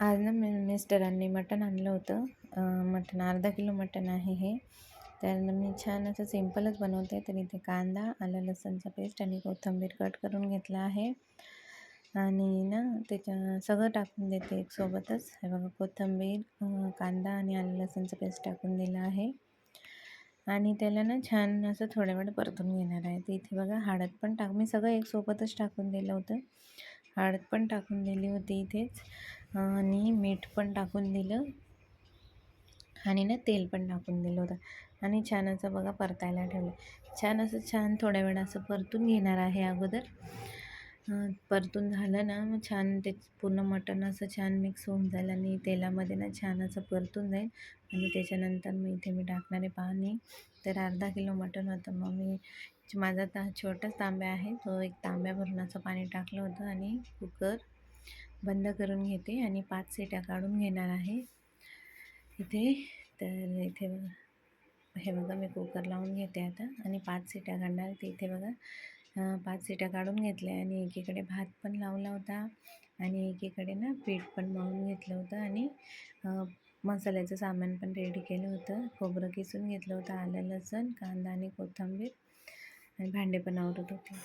आज ना मी मिस्टरांनी मटण आणलं होतं. मटण अर्धा किलो मटण आहे हे. तर मी छान असं सिम्पलच बनवते. तर इथे कांदा आलं लसणचा पेस्ट आणि कोथिंबीर कट करून घेतला आहे. आणि ना त्याच्या सगळं टाकून देते एक सोबतच. हे बघा कोथिंबीर कांदा आणि आलं लसणचं पेस्ट टाकून दिलं आहे. आणि त्याला ना छान असं थोड्या वेळ परतून घेणार आहे. तर इथे बघा हळद पण टाक मी सगळं एक सोबतच टाकून दिलं होतं. हळद पण टाकून दिली होती इथेच. आणि मीठ पण टाकून दिलं. आणि ना तेल पण टाकून दिलं होतं. आणि छान असं बघा परतायला ठेवलं. छान असं छान थोड्या वेळा असं परतून घेणार आहे अगोदर. परतून झालं ना मग छान ते पूर्ण मटण असं छान मिक्स होऊन जाईल आणि तेलामध्ये ना छान असं परतून जाईल. आणि त्याच्यानंतर मी इथे मी टाकणारे पाणी. तर अर्धा किलो मटण होतं. मग मी माझा ता छोटाच तांब्या आहे. तो एक तांब्या भरून असं पाणी टाकलं होतं आणि कुकर बंद करून घेते आणि पाच सीट्या काढून घेणार आहे. इथे तर इथे बघा. हे बघा मी कुकर लावून घेते आता आणि पाच सीट्या काढणार ते इथे बघा पाच सीट्या काढून घेतल्या आणि एकीकडे भात पण लावला होता आणि एकीकडे ना पीठ पण मळून घेतलं होतं आणि मसाल्याचं सामान पण रेडी केलं होतं. खोबरं किसून घेतलं होतं आलं लसण कांदा आणि कोथिंबीर आणि भांडे पण आवडत होते.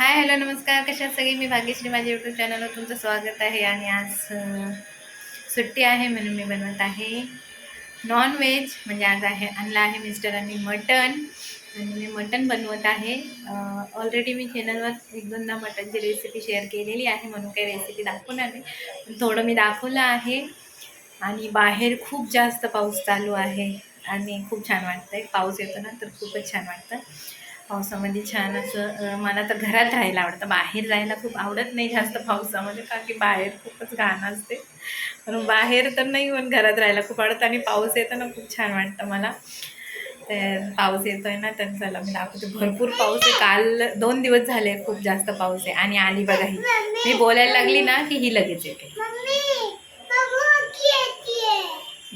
हाय हॅलो नमस्कार. कशात सगळी? मी भाग्यश्री. माझ्या यूट्यूब चॅनलवर तुमचं स्वागत आहे आणि आज सुट्टी आहे म्हणून मी बनवत आहे. नॉनव्हेज म्हणजे आज आहे आणलं आहे मिस्टरांनी मटन आणि मी मटन बनवत आहे. ऑलरेडी मी चॅनलवर एक दोनदा मटनची रेसिपी शेअर केलेली आहे म्हणून काही रेसिपी दाखवणार नाही. थोडं मी दाखवलं आहे. आणि बाहेर खूप जास्त पाऊस चालू आहे. आणि खूप छान वाटतं आहे पाऊस येतो ना तर खूपच छान वाटतं. पावसामध्ये छान असं मला तर घरात राहायला आवडतं. बाहेर जायला खूप आवडत नाही जास्त पावसामध्ये कारण की बाहेर खूपच घाण असते. म्हणून बाहेर तर नाही पण घरात राहायला खूप आवडतं आणि पाऊस येतो ना खूप छान वाटतं मला. तर पाऊस येतोय ना तर चला मी दाखवते. भरपूर पाऊस आहे. काल दोन दिवस झाले खूप जास्त पाऊस आहे. आणि आली बघा ही. मी बोलायला लागली ना की ही लगेच येते.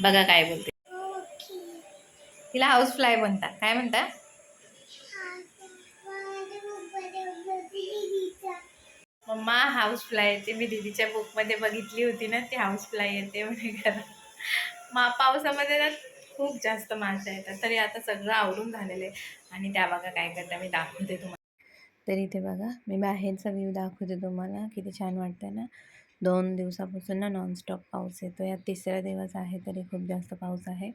बघा काय बोलते. तिला हाऊस फ्लाय म्हणतात. काय म्हणतात? मम्मा हाऊसफ्लाय येते. मी दीदीच्या बुकमध्ये बघितली होती ना ती हाऊसफ्लाय येते म्हणे खरं. मा पावसामध्ये ना खूप जास्त माशा येतात. तरी आता सगळं आवडून झालेलं आहे. आणि त्या बघा काय करता मी दाखवते तुम्हाला तर इथे बघा मी बाहेरचा व्ह्यू दाखवते तुम्हाला. किती छान वाटतं ना? दोन दिवसापासून ना नॉनस्टॉप पाऊस येतो. या तिसरा दिवस आहे तरी खूप जास्त पाऊस आहे.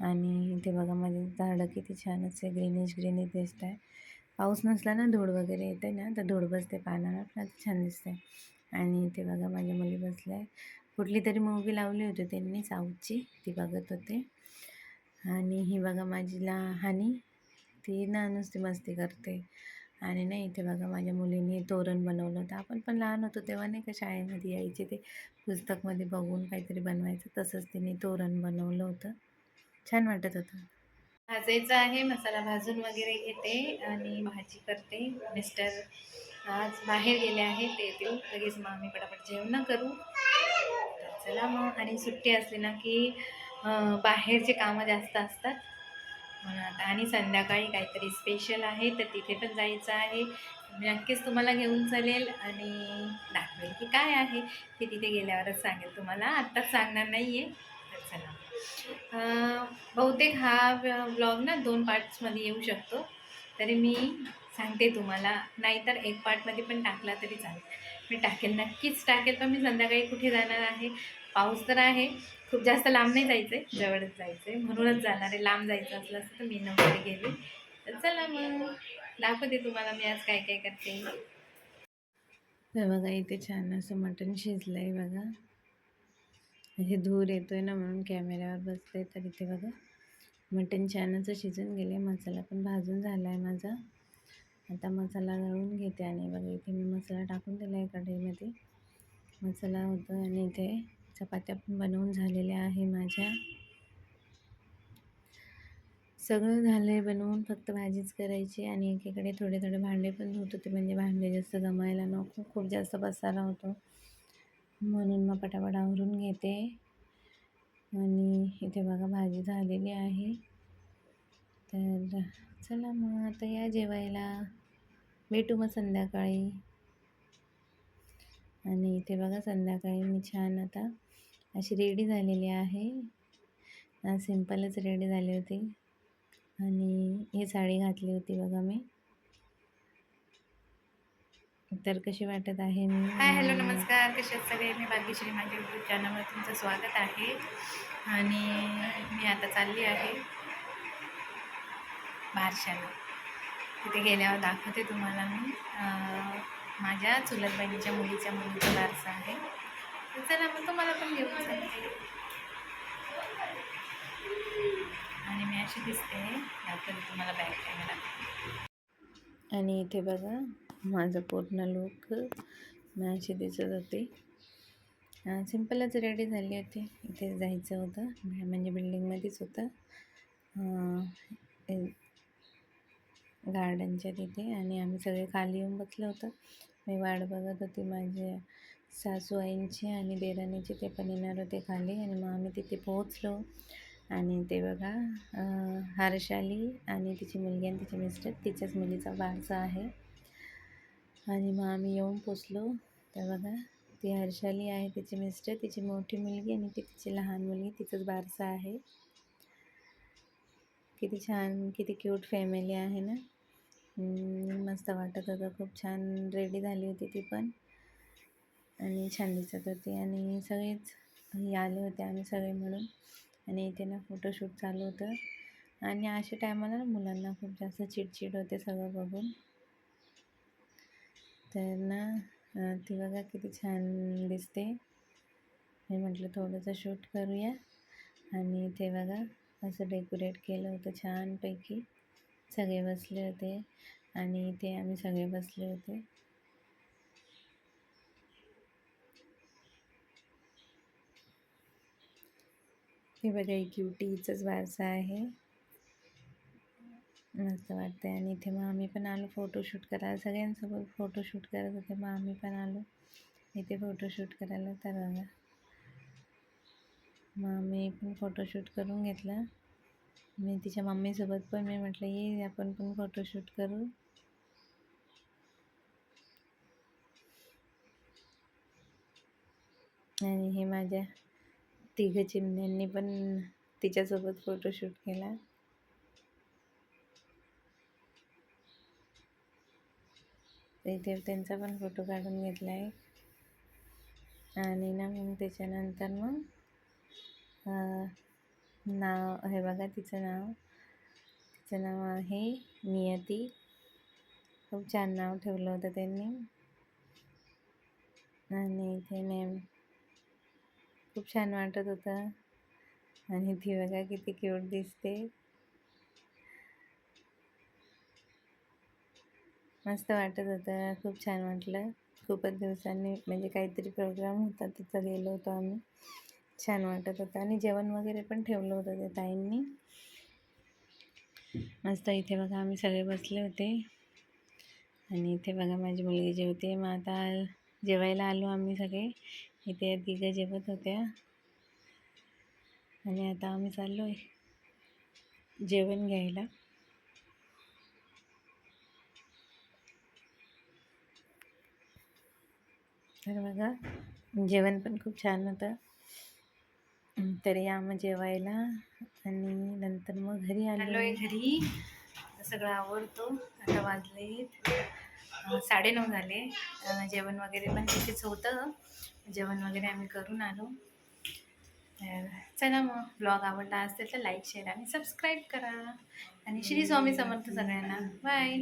आणि इथे बघा माझे झाडं किती छान असे ग्रीनिश ग्रीनिश दिसत आहे पाऊस नसला ना धूळ वगैरे येते ना तर धूळ बसते पानाला पण छान दिसते. आणि ते बघा माझ्या मुली बसल्या आहे कुठली तरी मूवी लावली होती त्यांनी साऊथची. ती बघत होते. आणि ही बघा माझी लहानी. ती ना नुसती मस्ती करते. आणि नाही इथे बघा माझ्या मुलीने तोरण बनवलं होतं. आपण पण लहान होतो तेव्हा नाही का शाळेमध्ये यायचे ते. पुस्तकमध्ये बघून काहीतरी बनवायचं. तसंच तिने तोरण बनवलं होतं. छान वाटत होतं. भाजायचं आहे मसाला भाजून वगैरे घेते आणि भाजी करते. मिस्टर आज बाहेर गेले आहे ते येतील. लगेच मग आम्ही पटापट जेवण करू. चला मग. आणि सुट्टी असली ना की बाहेरचे कामं जास्त असतात. म्हणून आता आणि संध्याकाळी काहीतरी स्पेशल आहे तर तिथे पण जायचं आहे. नक्कीच तुम्हाला घेऊन चालेल आणि दाखवेल की काय आहे. ते तिथे गेल्यावरच सांगेल तुम्हाला. आत्ताच सांगणार नाही आहे बहुतेक हा ब्लॉग ना दोन पार्ट्समध्ये येऊ शकतो. तरी मी सांगते तुम्हाला. नाहीतर एक पार्टमध्ये पण टाकला तरी चालेल. मी टाकेल नक्कीच टाकेल पण मी संध्याकाळी कुठे जाणार आहे? पाऊस तर आहे. खूप जास्त लांब नाही जायचं आहे जवळच जायचं आहे म्हणूनच जाणार आहे. लांब जायचं असलं असं तर मी नव्हते गेले. तर चला मग. दाखवते तुम्हाला मी आज काय काय करते. बघा इथे छान असं मटण शिजलं आहे बघा. हे धूर येतो आहे ना म्हणून कॅमेऱ्यावर बसले तर इथे बघा. मटण छानच शिजून गेले. मसाला पण भाजून झाला आहे माझा. आता मसाला घालून घेते आणि बघा इथे मी मसाला टाकून दिला आहे कढईमध्ये. मसाला होतो आणि इथे चपात्या पण बनवून झालेल्या आहे माझ्या. सगळं झालं आहे बनवून. फक्त भाजीच करायची आणि एकीकडे थोडे थोडे भांडे पण होत होते. म्हणजे भांडे जास्त जमायला नको. खूप जास्त बसायला होतो. म्हणून मग पटापट आवरून घेते. आणि इथे बघा भाजी झालेली आहे. तर चला मग आता या जेवायला. भेटू मग संध्याकाळी. आणि इथे बघा संध्याकाळी मी छान आता अशी रेडी झालेली आहे. सिम्पलच रेडी झाली होती. आणि ही साडी घातली होती बघा मी. तर कशी वाटत आहे मी? हाय हॅलो नमस्कार. कसे आहेत सगळे? मी भाग्यश्री माझ्या यूट्यूब चॅनलवर तुमचं स्वागत आहे. आणि मी आता चालली आहे बारशाला. तिथे गेल्यावर दाखवते तुम्हाला मी. माझ्या चुलत बहिणीच्या मुलीच्या मुलीचा वारसा आहे. चला मग तुम्हाला पण घेऊन चालते. आणि मी अशी दिसते. दाखवते तुम्हाला बॅक कॅमेरा आणि इथे बघा. माझं पूर्ण लुक मॅशी दिसत होती. सिम्पलच रेडी झाली होती. इथे जायचं होतं. म्हणजे बिल्डिंगमध्येच होतं. गार्डनच्या तिथे आणि आम्ही सगळे खाली येऊन बसलो होतो. मी वाट बघत होती माझ्या सासू आईंची आणि देराणीची. ते पण येणार होते खाली आणि मग आम्ही तिथे पोहोचलो. आणि ते बघा हर्षाली आणि तिची मुलगी आणि तिचे मिस्टर तिच्याच मुलीचा वारसा आहे. आणि मग आम्ही येऊन पोचलो. तर बघा ती हर्षाली आहे तिचे मिस्टर तिची मोठी मुलगी आणि ती तिची लहान मुलगी तिचंच बारसा आहे. किती छान किती क्यूट फॅमिली आहे ना? मस्त वाटत होतं. खूप छान रेडी झाली होती ती पण. आणि छान दिसत होती आणि सगळेच हे आले होते आम्ही सगळे मिळून. आणि इथे ना फोटोशूट चालू होतं. आणि अशा टायमाला ना मुलांना खूप जास्त चिडचिड होते सगळं बघून. त्यांना ती बघा किती छान दिसते. मी म्हटलं थोडंसं शूट करूया. आणि ते बघा असं डेकोरेट केलं होतं छानपैकी. सगळे बसले होते आणि इथे आम्ही सगळे बसले होते. हे बघा ही क्युटीचंच वारसा आहे. मस्त वाटते आणि इथे मग आम्ही पण आलो फोटोशूट करायला. सगळ्यांसोबत फोटोशूट करत होते. मग आम्ही पण आलो. इथे फोटोशूट करायला. तर मग आम्ही पण फोटोशूट करून घेतला. मी तिच्या मम्मीसोबत पण मी म्हटलं ये आपण पण फोटोशूट करू. आणि हे माझ्या तिघं चिमण्यांनी पण तिच्यासोबत फोटोशूट केला. तर त्यांचा पण फोटो काढून घेतला आहे आणि ना मग त्याच्यानंतर मग नाव हे बघा तिचं नाव. तिचं नाव आहे नियती. खूप छान नाव ठेवलं होतं त्यांनी. आणि ते नेम खूप छान वाटत होतं. आणि ती बघा किती क्यूट दिसते. मस्त वाटत होतं. खूप छान वाटलं. खूपच दिवसांनी म्हणजे काहीतरी प्रोग्राम होता तिथं गेलो होतो आम्ही. छान वाटत होतं. आणि जेवण वगैरे पण ठेवलं होतं त्या ताईंनी. मस्त इथे बघा आम्ही सगळे बसले होते. आणि इथे बघा माझी मुलगी जेवते. मग आता जेवायला आलो आम्ही सगळे. इथे तिघं जेवत होत्या. आणि आता आम्ही चाललो आहे जेवण घ्यायला. तर बघा जेवण पण खूप छान होतं. तरी तर या मग जेवायला आणि नंतर मग घरी आलो. आहे घरी. सगळं आवडतो आता वाजले साडेनऊ झाले. जेवण वगैरे पण तिथेच होतं. जेवण वगैरे आम्ही करून आलो. तर चला मग ब्लॉग आवडला असेल तर लाईक शेअर आणि सबस्क्राईब करा. आणि श्री स्वामी समर्थ सगळ्यांना. बाय